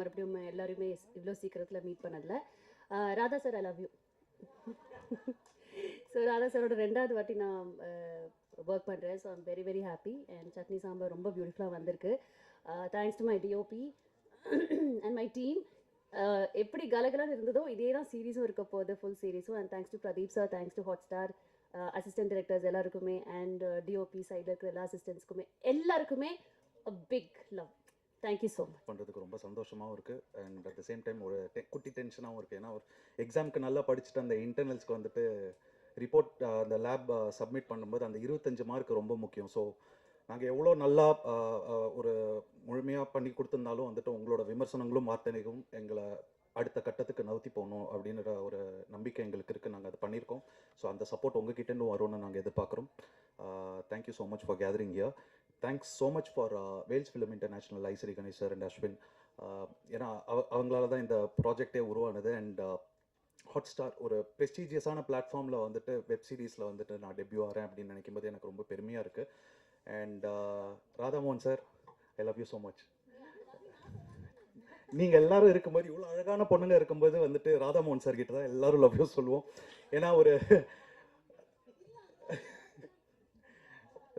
மறுபடியும் எல்லாரையுமே இவ்வளோ சீக்கிரத்தில் மீட் பண்ணல Radha sir I love you so Radha சாரோட ரெண்டாவது வாட்டி நான் ஒர்க் பண்ணுறேன் so I'm very very happy and chutney sambar ரொம்ப பியூட்டிஃபுல்லாக வந்திருக்கு. Thanks to my DOP and my team எப்படி கலகலன்னு இருந்ததோ இதே தான் சீரீஸும் இருக்க போகுது full சீரீஸும் and thanks to Pradeep sir thanks to Hotstar assistant directors எல்லாருக்குமே. அண்ட் டிஓபி சைடில் இருக்கிற எல்லா அசிஸ்டன்ஸ்க்குமே எல்லாருக்குமே big love thank you so much பண்ணுறதுக்கு ரொம்ப சந்தோஷமாகவும் இருக்குது and at the same time ஒரு குட்டி டென்ஷனாகவும் இருக்குது ஏன்னா ஒரு எக்ஸாமுக்கு நல்லா படிச்சுட்டு அந்த இன்டர்னல்ஸ்க்கு வந்துட்டு ரிப்போர்ட் அந்த லேப் சப்மிட் பண்ணும்போது அந்த இருபத்தஞ்சு மார்க் ரொம்ப முக்கியம். ஸோ நாங்கள் எவ்வளோ நல்லா ஒரு முழுமையாக பண்ணி கொடுத்துருந்தாலும் வந்துட்டு உங்களோட விமர்சனங்களும் வார்த்தைகளும் எங்களை அடுத்த கட்டத்துக்கு நவுத்தி போகணும் அப்படின்ற ஒரு நம்பிக்கை எங்களுக்கு இருக்குது நாங்கள் அதை பண்ணியிருக்கோம். ஸோ அந்த சப்போர்ட் உங்ககிட்டேருந்து வரும்னு நாங்கள் எதிர்பார்க்குறோம். Thank you so much for gathering here thanks so much for Vels film international Ishari Ganesh sir and Ashwin ஏன்னா அவ- அவங்களால தான் இந்த ப்ராஜெக்டே உருவானது அண்ட் ஹாட் ஸ்டார் ஒரு ப்ரெஸ்டீஜியஸான பிளாட்ஃபார்மில் வந்துட்டு வெப் சீரிஸில் வந்துட்டு நான் டெபியூ ஆகிறேன் அப்படின்னு நினைக்கும் போது எனக்கு ரொம்ப பெருமையாக இருக்குது and uh, Radha Mohan sir I love you so much நீங்கள் எல்லாரும் இருக்கும்போது இவ்வளோ அழகான பொண்ணுங்க இருக்கும்போது வந்துட்டு ராதாமோகன் சார் கிட்ட தான் எல்லாரும் லவ் யூ சொல்லுவோம். ஏன்னா ஒரு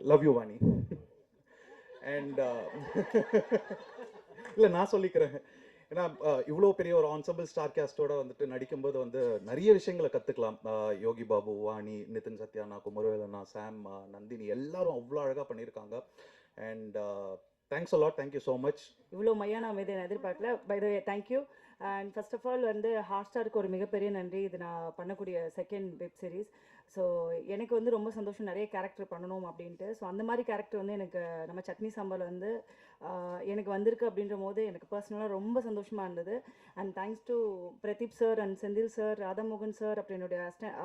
love you Vani and uh, இல்லை நான் சொல்லிக்கிறேன். ஏன்னா இவ்வளோ பெரிய ஒரு ஆன்சபிள் ஸ்டார் கேஸ்டோட வந்துட்டு நடிக்கும்போது வந்து நிறைய விஷயங்களை கற்றுக்கலாம் யோகி பாபு வாணி நிதின் சத்யானா குமரவேலனா சாம் நந்தினி எல்லாரும் அவ்வளோ அழகாக பண்ணியிருக்காங்க. And thanks a lot thank you so much இவ்வளோ மையான அமைதி நான் எதிர்பார்க்கல. By the way thank you and first of all வந்து ஹாட்ஸ்டாருக்கு ஒரு மிகப்பெரிய நன்றி. இது நான் பண்ணக்கூடிய செகண்ட் வெப் சீரிஸ் ஸோ எனக்கு வந்து ரொம்ப சந்தோஷம். நிறைய கேரக்டர் பண்ணணும் அப்படின்ட்டு. ஸோ அந்த மாதிரி கேரக்டர் வந்து எனக்கு நம்ம சட்னி சாம்பார் வந்து எனக்கு வந்திருக்கு அப்படின்ற போது எனக்கு பர்சனலாக ரொம்ப சந்தோஷமாக இருந்தது. And thanks to Pradeep sir and Senthil sir Radha Mohan sir அப்புறம் என்னுடைய அஸ்டன்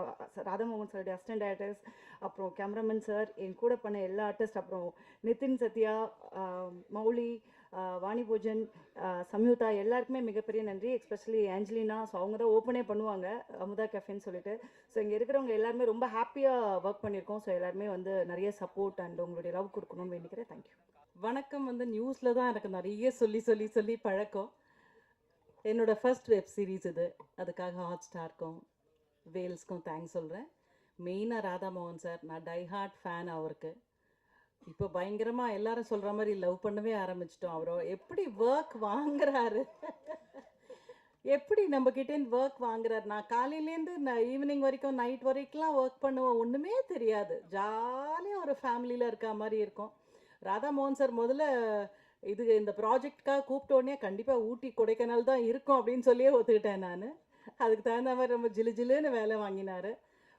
ராதாமோகன் சாருடைய அஸ்டன்ட் டேரக்டர்ஸ் அப்புறம் கேமராமேன் சார் என் கூட பண்ண எல்லா ஆர்டிஸ்ட் அப்புறம் நிதின் சத்யா மௌலி வாணி பூஜன் சம்யுதா எல்லாருக்குமே மிகப்பெரிய நன்றி. எஸ்பெஷலி ஆஞ்சலினா ஸோ அவங்க தான் ஓப்பனே பண்ணுவாங்க அமுதா கஃபேன்னு சொல்லிட்டு. ஸோ இங்கே இருக்கிறவங்க எல்லாருமே ரொம்ப ஹாப்பியாக ஒர்க் பண்ணியிருக்கோம். ஸோ எல்லாருமே வந்து நிறைய சப்போர்ட் அண்ட் உங்களுடைய லவ் கொடுக்கணும்னு வேண்டிக்கிறேன். தேங்க்யூ வணக்கம் வந்து நியூஸில் தான் எனக்கு நிறைய சொல்லி சொல்லி சொல்லி பழக்கம். என்னோடய ஃபர்ஸ்ட் வெப் சீரிஸ் இது. அதுக்காக ஹாட் ஸ்டார்க்கும் வேல்ஸ்க்கும் தேங்க்ஸ் சொல்கிறேன் மெயினாக ராதாமோகன் சார். நான் டை ஹார்ட் ஃபேன் அவருக்கு. இப்போ பயங்கரமாக எல்லாரும் சொல்கிற மாதிரி லவ் பண்ணவே ஆரம்பிச்சிட்டோம். அவரோ எப்படி ஒர்க் வாங்குறாரு? எப்படி நம்ம கிட்டேருந்து ஒர்க் வாங்குறாரு? நான் காலையிலேருந்து நான் ஈவினிங் வரைக்கும் நைட் வரைக்கும்லாம் ஒர்க் பண்ணுவேன் ஒன்றுமே தெரியாது. ஜாலியாக ஒரு ஃபேமிலியில் இருக்க மாதிரி இருக்கும். ராதா மோகன் சார் முதல்ல இது இந்த ப்ராஜெக்ட்காக கூப்பிட்ட உடனே கண்டிப்பாக ஊட்டி கொடைக்கானல் தான் இருக்கும் அப்படின்னு சொல்லியே ஒத்துக்கிட்டேன் நான். அதுக்கு தகுந்த மாதிரி ரொம்ப ஜிலு ஜிலுன்னு வேலை வாங்கினாரு.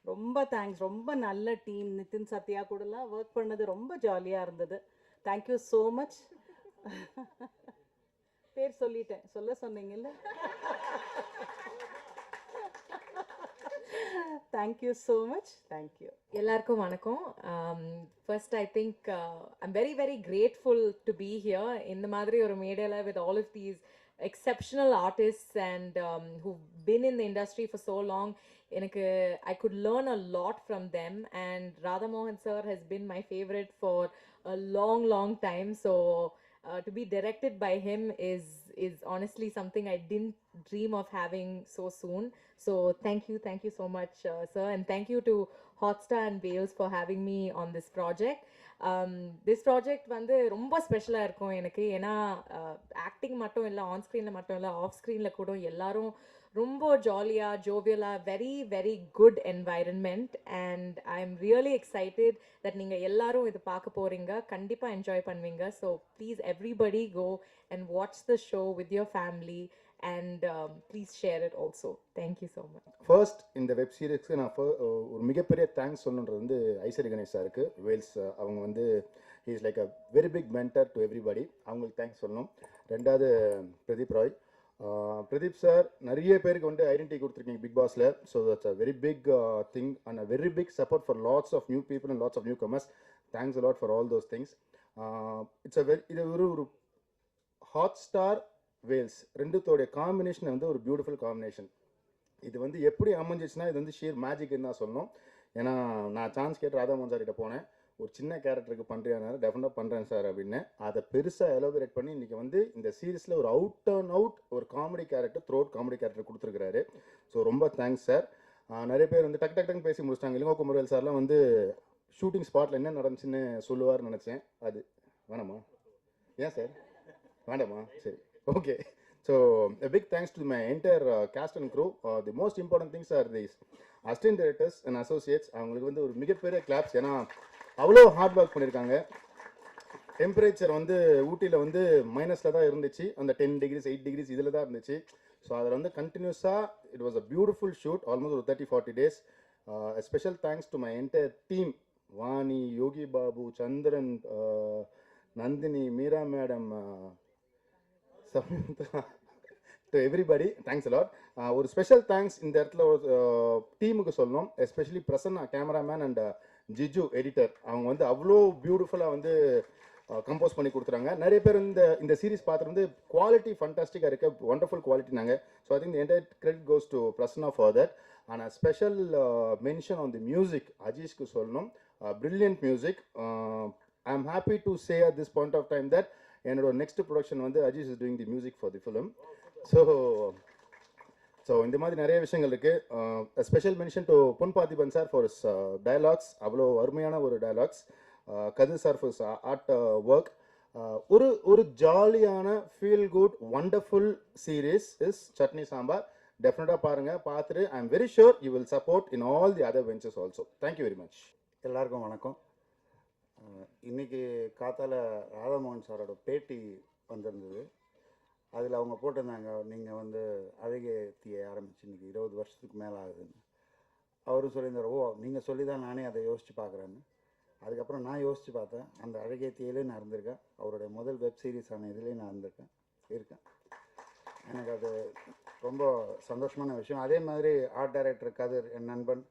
ரொம்ப தேங்க்ஸ் ரொம்ப நல்ல டீம் நிதின் சத்யா கூடலாம் ஒர்க் பண்ணது ரொம்ப ஜாலியாக இருந்தது. தேங்க்யூ ஸோ மச் பேர் சொல்லிட்டேன். சொல்ல சொன்னீங்கல்ல? தேங்க்யூ ஸோ மச் தேங்க்யூ எல்லாருக்கும் வணக்கம். First I think I'm very very grateful to be here இந்த மாதிரி ஒரு மேடையில் with all of these exceptional artist and who been in the industry for so long எனக்கு I could learn a lot from them and Radhamohan sir has been my favourite for a long long time so uh, to be directed by him is is honestly something I didn't dream of having so soon. So thank you, thank you so much, uh, sir, and thank you to Hotstar and Wales for having me on this project. Um, this project வந்து ரொம்ப ஸ்பெஷலாக இருக்கும் எனக்கு ஏன்னா acting மட்டும் இல்லை on ஸ்க்ரீனில் மட்டும் இல்லை ஆஃப் ஸ்க்ரீனில் கூட எல்லாரும் ரொம்ப ஜாலியாக ஜோவியலாக very very good environment and I am really excited that நீங்கள் எல்லாரும் இது பார்க்க போகிறீங்க கண்டிப்பாக என்ஜாய் பண்ணுவீங்க. So please everybody go and watch the show with your family and please share it also thank you so much first இந்த web சீரிஸ்க்கு நான் ஒரு மிகப்பெரிய தேங்க்ஸ் சொல்லணுன்றது வந்து ஐஸ்வரி கணேஷ் சாருக்கு வேல்ஸ் அவங்க வந்து is like a very big mentor to everybody அவங்களுக்கு தேங்க்ஸ் சொல்லணும். ரெண்டாவது பிரதீப் ராய். பிரதீப் சார் நிறைய பேருக்கு வந்து ஐடென்டிட்டி கொடுத்துருக்கீங்க பிக் பாஸில் so that's a very big thing and a very big support for lots of new people and lots of new comers thanks a lot for all those things it's a very இது ஒரு ஒரு Hotstar Vels ரெண்டுத்தோடைய combination வந்து ஒரு beautiful combination இது வந்து எப்படி அமைஞ்சிச்சுன்னா இது வந்து ஷீர் மேஜிக்னு தான் சொல்லணும். ஏன்னா நான் சான்ஸ் கேட்டு ராதாமோகன் சார் கிட்ட போனேன். ஒரு சின்ன கேரக்டருக்கு பண்ணுறியானாரு டெஃபினட்டாக பண்ணுறேன் சார் அப்படின்னு. அதை பெருசாக எலோபரேட் பண்ணி இன்றைக்கி வந்து இந்த சீரீஸில் ஒரு அவுட் அண்ட் அவுட் ஒரு comedy character throughout comedy character கொடுத்துருக்காரு ஸோ ரொம்ப தேங்க்ஸ் சார் நிறைய பேர் வந்து டக் டக் டக்குன்னு பேசி முடிச்சிட்டாங்க. இளங்கோ குமரவேல் சார்லாம் வந்து ஷூட்டிங் ஸ்பாட்டில் என்ன நடந்துச்சுன்னு சொல்லுவார்னு நினச்சேன். அது வேணாமா? ஏன் சார் வேண்டாமா? சரி okay so big thanks to my entire cast and crew the most important things are these assistant directors and associates அவங்களுக்கு வந்து ஒரு மிகப்பெரிய கிளாப்ஸ் ஏன்னா அவ்வளோ ஹார்ட் ஒர்க் பண்ணியிருக்காங்க டெம்பரேச்சர் வந்து ஊட்டியில் வந்து மைனஸில் தான் இருந்துச்சு. அந்த டென் டிகிரிஸ் எயிட் டிகிரிஸ் இதில் தான் இருந்துச்சு. ஸோ அதில் வந்து கண்டினியூஸாக it was a beautiful shoot almost ஒரு thirty forty days special thanks to my entire team Vani Yogi Babu Chandran Nandhini Meera madam Samyuktha to everybody thanks a lot ஒரு special thanks இந்த இடத்துல uh, ஒரு டீமுக்கு சொல்லணும். Especially Prasanna cameraman and Jiju editor அவங்க வந்து அவ்வளோ பியூட்டிஃபுல்லாக வந்து கம்போஸ் பண்ணி கொடுத்துறாங்க நிறைய பேர் இந்த இந்த சீரிஸ் பார்த்துட்டு வந்து குவாலிட்டி ஃபண்டாஸ்டிக்காக இருக்க. ஒண்டர்ஃபுல் குவாலிட்டி நாங்கள் so I think entire credit goes to Prasanna for that ஆனால் special mention on the music அஜீஷ்க்கு சொல்லணும். Brilliant music I am happy to say at this point of time that என்னோட next production வந்து Ajeesh is doing the music for the film so so இந்த மாதிரி நிறைய விஷயங்கள் இருக்குது special mention to Pon Parthiban sir for dialogues அவ்வளோ அருமையான ஒரு dialogues Kathir sir for art work ஒரு ஒரு ஜாலியான feel good wonderful series is Chutney Sambar டெஃபினட்டாக பாருங்கள் பார்த்துட்டு I am very sure you will support in all the other ventures also thank you very much எல்லாருக்கும் வணக்கம். இன்னைக்கு காத்தால ராதாமோகன் சாரோட பேட்டி வந்திருந்தது. அதில் அவங்க போட்டிருந்தாங்க. நீங்கள் வந்து அழகிய தீயை ஆரம்பிச்சு இன்னைக்கு இருபது வருஷத்துக்கு மேலே ஆகுதுன்னு. அவரும் சொல்லியிருந்தார் ஓ நீங்கள் சொல்லி தான் நானே அதை யோசித்து பார்க்குறேன்னு. அதுக்கப்புறம் நான் யோசித்து பார்த்தேன் அந்த அழகிய தீயிலே நான் இருந்திருக்கேன். அவருடைய முதல் வெப் சீரிஸான இதுலேயும் நான் இருந்திருக்கேன் இருக்கேன். எனக்கு அது ரொம்ப சந்தோஷமான விஷயம். அதே மாதிரி ஆர்ட் டைரக்டர் கதிர் என் நண்பன்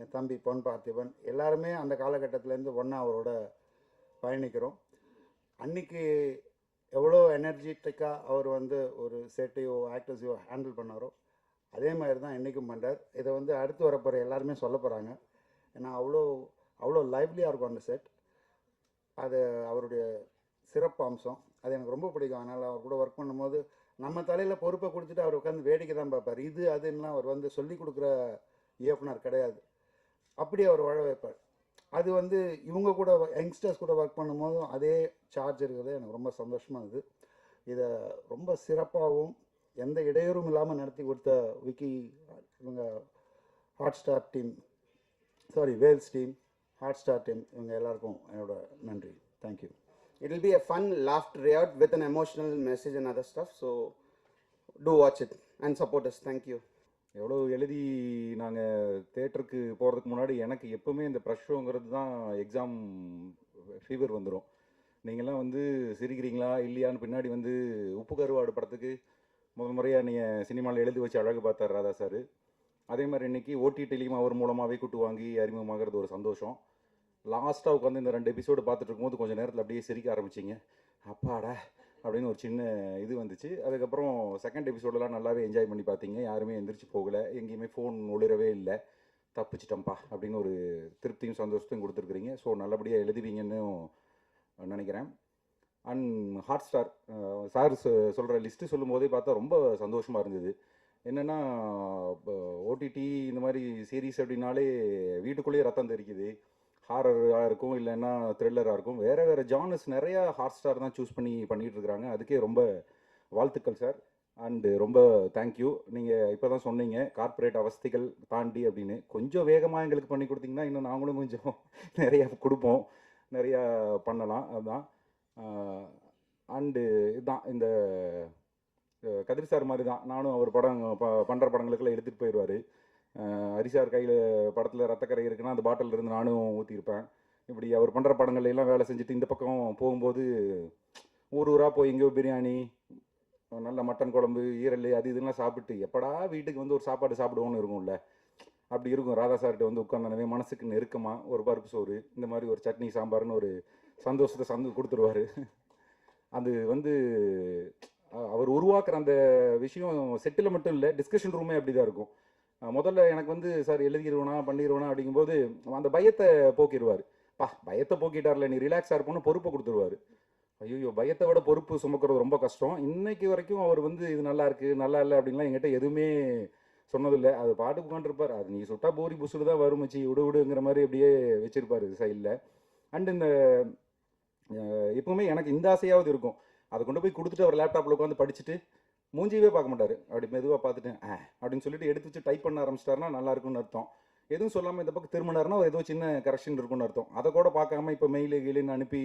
என் தம்பி பொன் பார்த்திபன் எல்லாருமே அந்த காலகட்டத்திலேருந்து ஒன்றா அவரோட பயணிக்கிறோம். அன்னைக்கு எவ்வளோ எனர்ஜெட்டிக்காக அவர் வந்து ஒரு செட்டையோ ஆக்டர்ஸையோ ஹேண்டில் பண்ணாரோ அதே மாதிரி தான் இன்றைக்கும் பண்ணுறார் இதை வந்து அடுத்து வரப்போகிற எல்லாருமே சொல்ல போகிறாங்க ஏன்னா அவ்வளோ அவ்வளோ லைவ்லியாக இருக்கும் அந்த செட் அது அவருடைய சிறப்பு அம்சம். அது எனக்கு ரொம்ப பிடிக்கும். அதனால் அவர் கூட ஒர்க் பண்ணும்போது நம்ம தலையில் பொறுப்பை கொடுத்துட்டு அவர் உட்காந்து வேடிக்கை தான் பார்ப்பார். இது அதுன்னா அவர் வந்து சொல்லி கொடுக்குற இயக்குனர் கிடையாது. அப்படி அவர் வாழ வைப்பார். அது வந்து இவங்க கூட யங்ஸ்டர்ஸ் கூட ஒர்க் பண்ணும்போதும் அதே சார்ஜ் இருக்கிறது எனக்கு ரொம்ப சந்தோஷமாக இருக்குது இதை ரொம்ப சிறப்பாகவும் எந்த இடையூறும் இல்லாமல் நடத்தி கொடுத்த விக்கி இவங்க Hotstar team sorry Vels team Hotstar team இவங்க எல்லாருக்கும் என்னோட நன்றி thank you it will be a fun loft riot with an emotional message and other stuff. So do watch it and support us thank you. எவ்வளோ எழுதி நாங்கள் தேட்டருக்கு போகிறதுக்கு முன்னாடி எனக்கு எப்போவுமே இந்த ப்ரெஷ் ஷோங்கிறது தான் எக்ஸாம் ஃபீவர் வந்துடும் நீங்கள்லாம் வந்து சிரிக்கிறீங்களா இல்லையான்னு பின்னாடி வந்து உப்பு கருவாடு படத்துக்கு முதல் முறையாக நீங்கள் சினிமாவில் எழுதி வச்சு அழகு பார்த்தார் ராதா சார். அதே மாதிரி இன்னைக்கு ஓடிடிலையும் அவர் மூலமாகவே கூட்டு வாங்கி அறிமுகமாகிறது ஒரு சந்தோஷம். லாஸ்ட்டாக உட்காந்து இந்த ரெண்டு எபிசோடு பார்த்துட்டு இருக்கும்போது கொஞ்சம் நேரத்தில் அப்படியே சிரிக்க ஆரம்பிச்சிங்க. அப்பாடா அப்படின்னு ஒரு சின்ன இது வந்துச்சு. அதுக்கப்புறம் செகண்ட் எபிசோடெல்லாம் நல்லாவே என்ஜாய் பண்ணி பார்த்தீங்க. யாருமே எந்திரிச்சு போகலை. எங்கேயுமே ஃபோன் ஒளிரவே இல்லை. தப்பிச்சிட்டம்பா அப்படின்னு ஒரு திருப்தியும் சந்தோஷத்தையும் கொடுத்துருக்குறீங்க. ஸோ நல்லபடியாக எழுதுவீங்கன்னு நினைக்கிறேன். அண்ட் ஹாட் ஸ்டார் சார் சொல்கிற லிஸ்ட்டு சொல்லும் போதே பார்த்தா ரொம்ப சந்தோஷமாக இருந்தது. என்னென்னா ஓடிடி இந்த மாதிரி சீரீஸ் அப்படின்னாலே வீட்டுக்குள்ளேயே ரத்தம் தெரிக்குது. ஹாரராக இருக்கும் இல்லைன்னா த்ரில்லராக இருக்கும். வேறு வேறு ஜானர்ஸ் நிறையா ஹாட் ஸ்டார் தான் சூஸ் பண்ணி பண்ணிகிட்டு இருக்கிறாங்க அதுக்கே ரொம்ப வாழ்த்துக்கள் சார் அண்டு ரொம்ப தேங்க்யூ நீங்கள் இப்போ தான் சொன்னீங்க கார்ப்பரேட் அவஸ்தைகள் தாண்டி அப்படின்னு. கொஞ்சம் வேகமாக எங்களுக்கு பண்ணி கொடுத்தீங்கன்னா இன்னும் நாங்களும் கொஞ்சம் நிறையா கொடுப்போம். நிறையா பண்ணலாம் அதுதான் அண்டு இதுதான் இந்த கதிர் சார் மாதிரி தான். நானும் அவர் படம் ப பண்ணுற படங்களுக்கெல்லாம் எடுத்துகிட்டு போயிடுவார் ஹரிசார் கையில் படத்தில் ரத்தக்கரை இருக்குன்னா அந்த பாட்டில் இருந்து நானும் ஊற்றிருப்பேன் இப்படி அவர் பண்ணுற படங்கள்ல எல்லாம் வேலை செஞ்சுட்டு இந்த பக்கம் போகும்போது ஊர் ஊராக போய் எங்கேயோ பிரியாணி நல்ல மட்டன் குழம்பு ஈரல் அது இதெல்லாம் சாப்பிட்டு எப்படா வீட்டுக்கு வந்து ஒரு சாப்பாடு சாப்பிடுவோன்னு இருக்கும்ல. அப்படி இருக்கும். ராதா சார்கிட்ட வந்து உட்காந்தானவே மனசுக்கு நெருக்கமாக ஒரு பருப்பு சோறு இந்த மாதிரி ஒரு சட்னி சாம்பார்னு ஒரு சந்தோஷத்தை சந்து கொடுத்துருவாரு. அது வந்து அவர் உருவாக்குற அந்த விஷயம் செட்டில் மட்டும் இல்லை டிஸ்கஷன் ரூமே அப்படி தான் இருக்கும். முதல்ல எனக்கு வந்து சார் எழுதிடுவேனா பண்ணிடுவேனா அப்படிங்கும்போது அந்த பயத்தை போக்கிடுவார் பா பயத்தை போக்கிட்டார்ல நீ ரிலாக்ஸாக இருப்போன்னு பொறுப்பை கொடுத்துருவாரு. ஐயோ பயத்தை விட பொறுப்பு சுமக்கிறது ரொம்ப கஷ்டம். இன்னைக்கு வரைக்கும் அவர் வந்து இது நல்லா இருக்கு நல்லா இல்லை அப்படின்லாம் என்கிட்ட எதுவுமே சொன்னதில்லை. அது பாட்டு உட்காந்துருப்பார் அது நீ சுட்டா போரி புசுடு தான் வரும் வச்சு விடு விடுங்கிற மாதிரி அப்படியே வச்சிருப்பாரு சைடில் அண்ட் இந்த எப்பவுமே எனக்கு இந்த ஆசையாவது இருக்கும். அதை கொண்டு போய் கொடுத்துட்டு அவர் லேப்டாப்பில் உட்காந்து படிச்சுட்டு மூஞ்சியவே பார்க்க மாட்டார். அப்படி மெதுவாக பார்த்துட்டு ஆ அப்படின்னு சொல்லிட்டு எடுத்து வச்சு டைப் பண்ண ஆரம்பிச்சிட்டாருன்னா நல்லா இருக்கும்னு அர்த்தம். எதுவும் சொல்லாமல் இந்த பக்கம் திரும்பினாருன்னா ஏதோ சின்ன கரெக்ஷன் இருக்கும்னு அர்த்தம். அதை கூட பார்க்காம இப்போ மெயில் கீழுன்னு அனுப்பி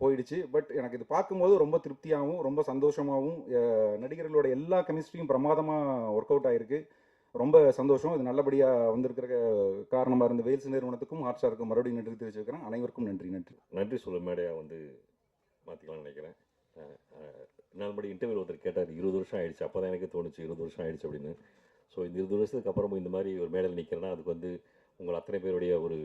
போயிடுச்சு. பட் எனக்கு இது பார்க்கும்போது ரொம்ப திருப்தியாகவும் ரொம்ப சந்தோஷமாகவும் நடிகர்களோட எல்லா கெமிஸ்ட்ரியும் பிரமாதமாக ஒர்க் அவுட் ஆகிருக்கு ரொம்ப சந்தோஷம். இது நல்லபடியாக வந்திருக்கிற காரணமாக இருந்த வேல்ஸ் நிறுவனத்துக்கும் ஹாட்ஸ்டாருக்கும் மறுபடியும் நன்றி தெரிவிச்சிருக்கிறேன் அனைவருக்கும் நன்றி. நன்றி. நன்றி சொல்ல மேடையாக வந்து மாற்றிக்கலாம்னு நினைக்கிறேன். அஹ், இன்டர்வியூ ஒருத்தர் கேட்டார் இருபது வருஷம் ஆயிடுச்சு அப்போ தான் எனக்கு தோணுச்சு இருபது வருஷம் ஆயிடுச்சு அப்படின்னு. ஸோ இந்த இருபது வருஷத்துக்கு அப்புறமும் இந்த மாதிரி ஒரு மேடையில் நிற்கிறேன்னா அதுக்கு வந்து உங்கள் அத்தனை பேருடைய ஒரு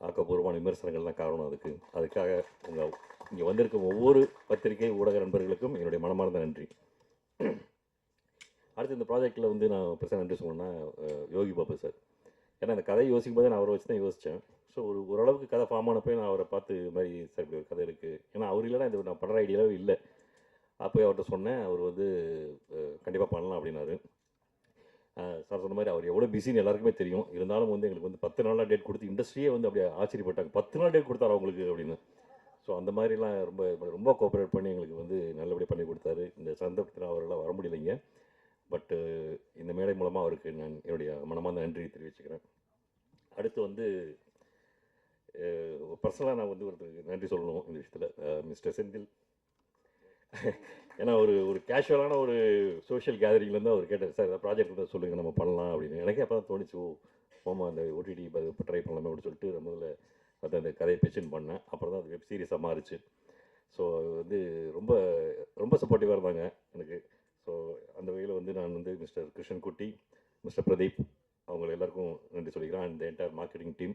ஆக்கப்பூர்வமான விமர்சனங்கள் தான் காரணம் அதுக்கு. அதுக்காக உங்கள் இங்கே வந்திருக்கும் ஒவ்வொரு பத்திரிகை ஊடக நண்பர்களுக்கும் என்னுடைய மனமார்ந்த நன்றி. அடுத்து இந்த ப்ராஜெக்ட்டில் வந்து நான் பெருசாக நன்றி சொன்னேன்னா யோகி பாபு சார். ஏன்னா இந்த கதையை யோசிக்கும் போதே நான் அவரை வச்சு தான் யோசித்தேன் ஸோ ஒரு ஓரளவுக்கு கதை ஃபார்ம் ஆனப்போ நான் அவரை பார்த்து மாதிரி சார் இப்படி ஒரு கதை இருக்குது ஏன்னா அவர் இல்லைனா இது நான் பண்ணுற ஐடியாவே இல்லை. அப்போ அவர்கிட்ட சொன்னேன் அவர் வந்து கண்டிப்பாக பண்ணலாம் அப்படின்னாரு. சார் சொன்ன மாதிரி அவர் எவ்வளோ பிஸின்னு எல்லாருக்குமே தெரியும். இருந்தாலும் வந்து எங்களுக்கு வந்து பத்து நாளாக டேட் கொடுத்து இண்டஸ்ட்ரியே வந்து அப்படியே ஆச்சரியப்பட்டாங்க. பத்து நாள் டேட் கொடுத்தாரு அவங்களுக்கு அப்படின்னு. ஸோ அந்த மாதிரிலாம் ரொம்ப ரொம்ப கோஆப்ரேட் பண்ணி எங்களுக்கு வந்து நல்லபடியாக பண்ணி கொடுத்தாரு. இந்த சந்தர்ப்பத்தில் அவரெல்லாம் வர முடியலைங்க. பட்டு இந்த மேடை மூலமாக அவருக்கு நான் என்னுடைய மனமார்ந்த நன்றி தெரிவிச்சுக்கிறேன். அடுத்து வந்து பர்சனலாக நான் வந்து ஒருத்தருக்கு நன்றி சொல்லணும் இந்த விஷயத்தில். மிஸ்டர் செந்தில். ஏன்னா ஒரு ஒரு கேஷுவலான ஒரு சோஷியல் கேதரிங்லேருந்து அவர் கேட்டார் சார் ஏதாவது ப்ராஜெக்ட் இருந்தால் சொல்லுங்கள் நம்ம பண்ணலாம் அப்படின்னு. எனக்கே அப்போ தான் தோணுச்சு ஓ போமா அந்த ஓடிடி இப்போ ட்ரை பண்ணலாமே அப்படின்னு சொல்லிட்டு நான் முதல்ல அது அந்த கதையை பிச்சின் பண்ணேன். அப்புறம் தான் அது வெப் சீரிஸாக மாறிச்சு. ஸோ வந்து ரொம்ப ரொம்ப சப்போர்ட்டிவாக இருந்தாங்க எனக்கு. ஸோ அந்த வகையில் வந்து நான் வந்து மிஸ்டர் கிருஷ்ணன் குட்டி மிஸ்டர் பிரதீப் அவங்க எல்லாருக்கும் நன்றி சொல்லிக்கிறேன் அண்ட் என்டையர் மார்க்கெட்டிங் டீம்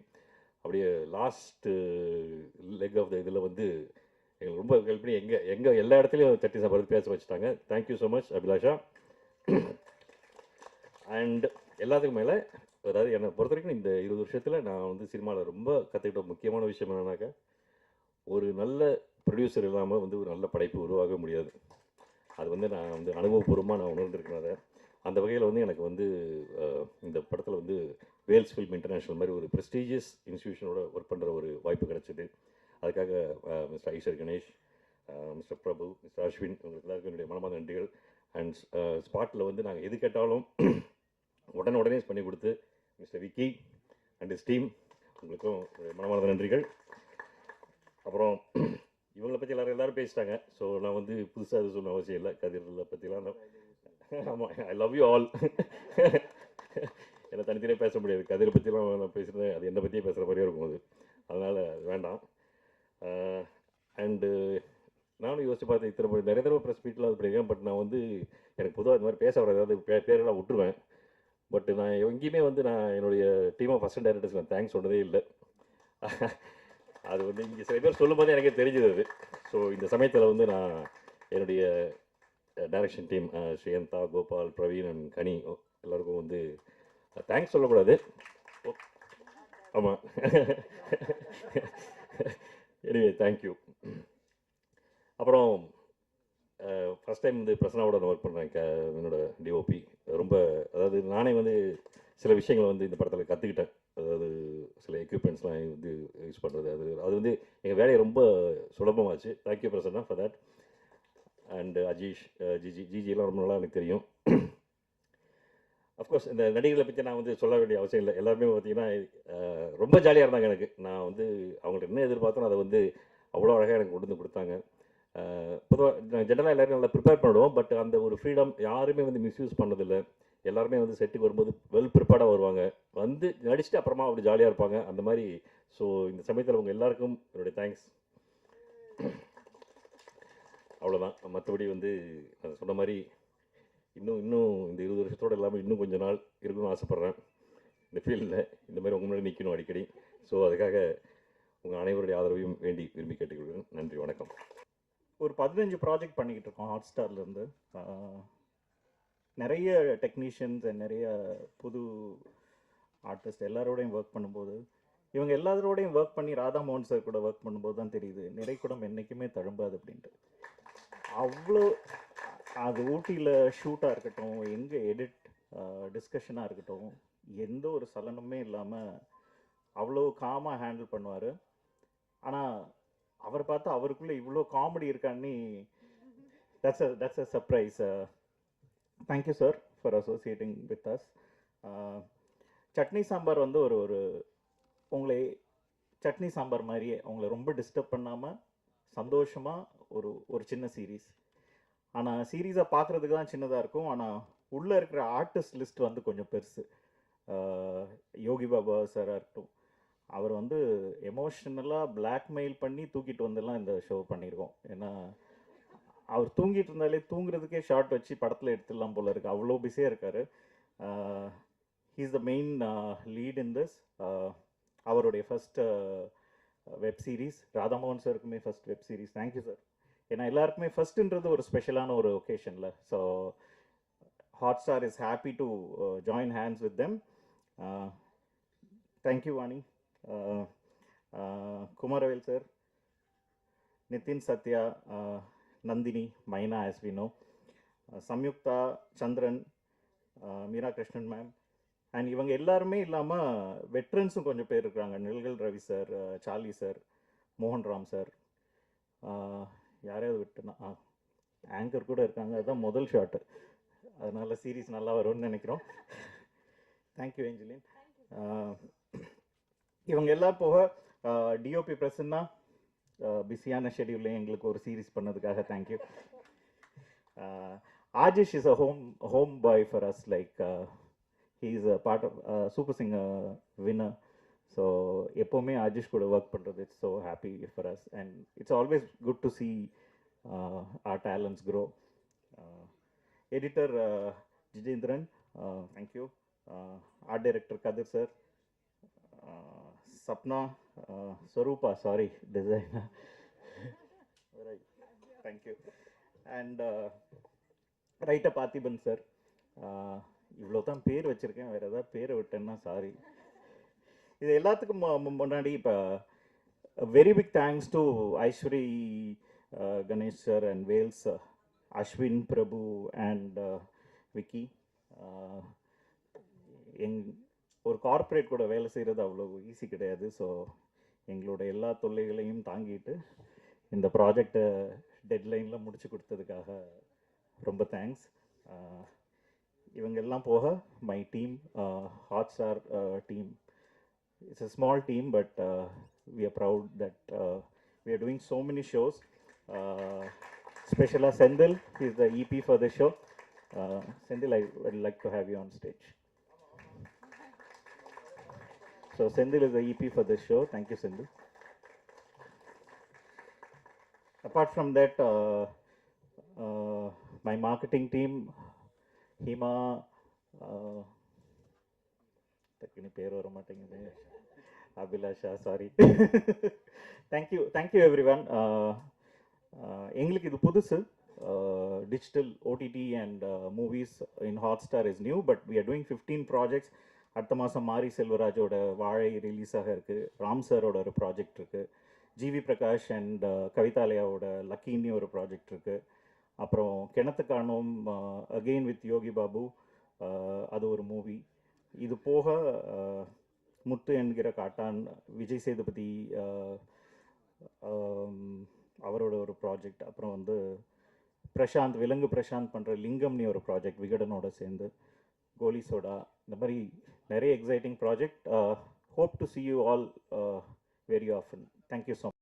அப்படியே லாஸ்ட்டு லெக் ஆஃப் த இதில் வந்து எங்களுக்கு ரொம்ப ஹெல்ப் பண்ணி எங்கே எங்கே எல்லா இடத்துலையும் சட்டி சாப்பாடு பேச வச்சுட்டாங்க. Thank you so much Abhilasha. And எல்லாத்துக்கும் மேலே அதாவது என்னை பொறுத்த வரைக்கும் இந்த இருபது வருஷத்தில் நான் வந்து சினிமாவில் ரொம்ப கற்றுக்கிட்ட முக்கியமான விஷயம் என்னன்னாக்கா ஒரு நல்ல ப்ரொடியூசர் இல்லாமல் வந்து ஒரு நல்ல படைப்பு உருவாக முடியாது. அது வந்து நான் வந்து அனுபவபூர்வமாக நான் உணர்ந்துருக்கேன் அதை. அந்த வகையில் வந்து எனக்கு வந்து இந்த படத்தில் வந்து வேல்ஸ் ஃபில்ம் இன்டர்நேஷ்னல் மாதிரி ஒரு ப்ரெஸ்டீஜியஸ் இன்ஸ்டியூஷனோட ஒர்க் பண்ணுற ஒரு வாய்ப்பு கிடச்சிது. அதுக்காக mister Ishari Ganesh mister Prabhu mister Ashwin உங்களுக்கு எல்லாருக்கும் என்னுடைய மனமார்ந்த நன்றிகள். அண்ட் ஸ்பாட்டில் வந்து நாங்கள் எது கேட்டாலும் உடனே உடனே பண்ணி கொடுத்து mister Vicky and his team உங்களுக்கும் மனமார்ந்த நன்றிகள். அப்புறம் இவங்களை பற்றி எல்லாரும் எல்லாரும் பேசிட்டாங்க. ஸோ நான் வந்து புதுசாக எதுவும் சொல்ல அவசியம் இல்லை. கதிரில் பற்றிலாம் ஆமாம் ஐ லவ் யூ ஆல் என்னை தனித்தனியாக பேச முடியாது. கதிரை பற்றிலாம் நான் பேசுகிறேன் அது என்னை பற்றியே பேசுகிற மாதிரியே இருக்கும் அது. அதனால் அது வேண்டாம். அண்டு நானும் யோசிச்சு பார்த்தேன் இத்தனை நிறைய தடவை ப்ரெஸ் மீட்லாம் அது பண்ணியிருக்கேன் பட் நான் வந்து எனக்கு பொதுவாக இந்த மாதிரி பேச வர ஏதாவது பே பேரெல்லாம் விட்டுருவேன். பட் நான் எங்கேயுமே வந்து நான் என்னுடைய டீம் ஆஃப் ஃபஸ்ட் டைரக்டர்ஸ் நான் தேங்க்ஸ் சொன்னதே இல்லை. அது வந்து இங்கே சில பேர் சொல்லும்போது எனக்கே தெரிஞ்சது அது. ஸோ இந்த சமயத்தில் வந்து நான் என்னுடைய direction team Sriyantha Gopal Praveen and Kani எல்லாருக்கும் வந்து தேங்க்ஸ் சொல்லக்கூடாது. ஆமாம் எனிவே தேங்க்யூ அப்புறம் ஃபஸ்ட் டைம் வந்து பிரசனாவோட நான் ஒர்க் பண்ணுறேன் க என்னோட டிஓபி ரொம்ப அதாவது நானே வந்து சில விஷயங்களை வந்து இந்த படத்தில் கற்றுக்கிட்டேன் அதாவது சில எக்யூப்மெண்ட்ஸ்லாம் வந்து யூஸ் பண்ணுறது அது அது வந்து எங்கள் வேலையை ரொம்ப சுலபமாச்சு. Thank you Prasanna for that and Ajeesh Jiji ஜிஜிலாம் ரொம்ப நல்லா எனக்கு தெரியும். அஃப்கோர்ஸ் இந்த நடிகர்களை பற்றி நான் வந்து சொல்ல வேண்டிய அவசியம் இல்லை. எல்லாருமே பார்த்தீங்கன்னா ரொம்ப ஜாலியாக இருந்தாங்க எனக்கு. நான் வந்து அவங்கள்ட்ட என்ன எதிர்பார்த்தோம் அதை வந்து அவ்வளோ அழகாக எனக்கு கொண்டு வந்து கொடுத்தாங்க. பொதுவாக ஜென்ரலாக எல்லோரும் நல்லா ப்ரிப்பேர் பண்ணுவோம். பட் அந்த ஒரு ஃப்ரீடம் யாருமே வந்து மிஸ்யூஸ் பண்ணதில்லை. எல்லாருமே வந்து செட்டுக்கு வரும்போது வெல் ப்ரிப்பேர்டாக வருவாங்க. வந்து நடிச்சுட்டு அப்புறமா அப்படி ஜாலியாக இருப்பாங்க. அந்த மாதிரி ஸோ இந்த சமயத்தில் உங்கள் எல்லாருக்கும் என்னுடைய தேங்க்ஸ் அவ்வளோதான் மற்றபடி வந்து நான் சொன்ன மாதிரி இன்னும் இன்னும் இந்த இருபது வருஷத்தோடு இல்லாமல் இன்னும் கொஞ்ச நாள் இருக்கணும்னு ஆசைப்பட்றேன். இந்த ஃபீல்டில் இந்த மாதிரி உங்கள் முன்னாடி நிற்கணும் அடிக்கடி. ஸோ அதுக்காக உங்கள் அனைவருடைய ஆதரவையும் வேண்டி விரும்பி கேட்டுக்கொள்கிறேன். நன்றி வணக்கம். ஒரு பதினஞ்சு ப்ராஜெக்ட் பண்ணிக்கிட்டு இருக்கோம் ஹாட் ஸ்டார்லேருந்து நிறைய டெக்னீஷியன்ஸ் நிறைய புது ஆர்டிஸ்ட் எல்லாரோடையும் ஒர்க் பண்ணும்போது இவங்க எல்லாரோடையும் ஒர்க் பண்ணி ராதா மோகன் சார் கூட ஒர்க் பண்ணும்போது தான் தெரியுது நிறைக்குடம் என்றைக்குமே தழும்பாது அப்படின்ட்டு. அவ்வளோ அது ஊட்டியில் ஷூட்டாக இருக்கட்டும் எங்கே எடிட் டிஸ்கஷனாக இருக்கட்டும் எந்த ஒரு சலனமே இல்லாமல் அவ்வளோ காமாக ஹேண்டில் பண்ணுவார். ஆனால் அவர் பார்த்து அவருக்குள்ளே இவ்வளோ காமெடி இருக்கான்னு that's a that's a surprise thank you sir for associating with us Chutney Sambar வந்து ஒரு ஒரு உங்களை சட்னி சாம்பார் மாதிரியே உங்களை ரொம்ப டிஸ்டர்ப் பண்ணாமல் சந்தோஷமாக ஒரு ஒரு சின்ன சீரீஸ் ஆனால் சீரீஸை பார்க்குறதுக்கு தான் சின்னதாக இருக்கும். ஆனால் உள்ளே இருக்கிற ஆர்டிஸ்ட் லிஸ்ட் வந்து கொஞ்சம் பெருசு. யோகி பாபா சாராக இருக்கட்டும். அவர் வந்து எமோஷ்னலாக பிளாக்மெயில் பண்ணி தூக்கிட்டு வந்துலாம் இந்த ஷோ பண்ணியிருக்கோம். ஏன்னா அவர் தூங்கிட்டு இருந்தாலே தூங்குறதுக்கே ஷார்ட் வச்சு படத்தில் எடுத்துடலாம் போல இருக்குது அவ்வளோ பிஸியாக இருக்கார். He's the main lead in this அவருடைய first web series Radha Mohan சாருக்குமே first web series thank you sir ஏன்னா எல்லாருக்குமே ஃபஸ்ட்டுன்றது ஒரு ஸ்பெஷலான ஒரு ஒகேஷனில் so Hotstar is happy to join hands with them thank you Vani Kumaravel sir Nithin Sathya Nandini Myna as Samyuktha Chandran Meera Krishnan ma'am and இவங்க எல்லாருமே இல்லாமல் வெட்ரன்ஸும் கொஞ்சம் பேர் இருக்கிறாங்க. Nizhalgal Ravi sir Charlie sir Mohanram sir யாரையாவது விட்டுனா ஆ anchor கூட இருக்காங்க. அதுதான் முதல் ஷாட்டு அதனால சீரீஸ் நல்லா வரும்னு நினைக்கிறோம். தேங்க்யூ ஏஞ்சலின் இவங்க எல்லாம் போக டிஓபி பிரசன்னா பிஸியான ஷெடியூலில் எங்களுக்கு ஒரு சீரீஸ் பண்ணதுக்காக thank you Aajish is a home home boy for us like he is a part of super singer winner so எப்போவுமே ஆஜிஷ் கூட ஒர்க் பண்ணுறது it's so happy for us and it's always good to see our talents grow editor Jithendran thank you art director Kathir sir Sapna Swaroopa sorry designer thank you and ரைட்டை Parthiban sir இவ்வளோ தான் பேர் வச்சுருக்கேன். வேறு ஏதாவது பேரை விட்டேன்னா sorry இது எல்லாத்துக்கும் மு- முன்னாடி இப்போ very big thanks to Ishari Ganesh sir and Vels Ashwin Prabhu and Vicky young ஒரு கார்ப்பரேட் கூட வேலை செய்கிறது அவ்வளோ ஈஸி கிடையாது. ஸோ எங்களோட எல்லா தொல்லைகளையும் தாங்கிட்டு இந்த ப்ராஜெக்டை டெட்லைனில் முடிச்சு கொடுத்ததுக்காக ரொம்ப தேங்க்ஸ் uh, இவங்க எல்லாம் போக my team Hotstar team it's a small team but uh, we are proud that uh, we are doing so many shows uh, special as sendil he is the ep for the show uh, sendil i would like to have you on stage so sendil is the ep for this show thank you sendil apart from that uh, uh, my marketing team hima uh, டக்குனு பேர் வர மாட்டேங்குது Abhilasha sorry thank you thank you everyone எங்களுக்கு இது புதுசு. Digital OTT and movies in Hotstar is new but we are doing fifteen projects அடுத்த மாதம் மாரி செல்வராஜோட வாழை ரிலீஸாக இருக்குது ராம் சாரோட ஒரு ப்ராஜெக்ட் இருக்குது ஜிவி பிரகாஷ் அண்ட் கவிதாலயாவோட லக்கின்னு ஒரு ப்ராஜெக்ட் இருக்குது அப்புறம் கிணத்து காணோம் அகெயின் வித் யோகி பாபு அது ஒரு மூவி இது போக uh, முத்து என்கிற காட்டான் விஜய் சேதுபதி அவரோட ஒரு ப்ராஜெக்ட் அப்புறம் வந்து பிரசாந்த் விலங்கு பிரசாந்த் பண்ணுற லிங்கம்னி ஒரு ப்ராஜெக்ட் விகடனோட சேர்ந்து கோலி சோடா இந்த மாதிரி நிறைய exciting project hope to see you all very often thank you so much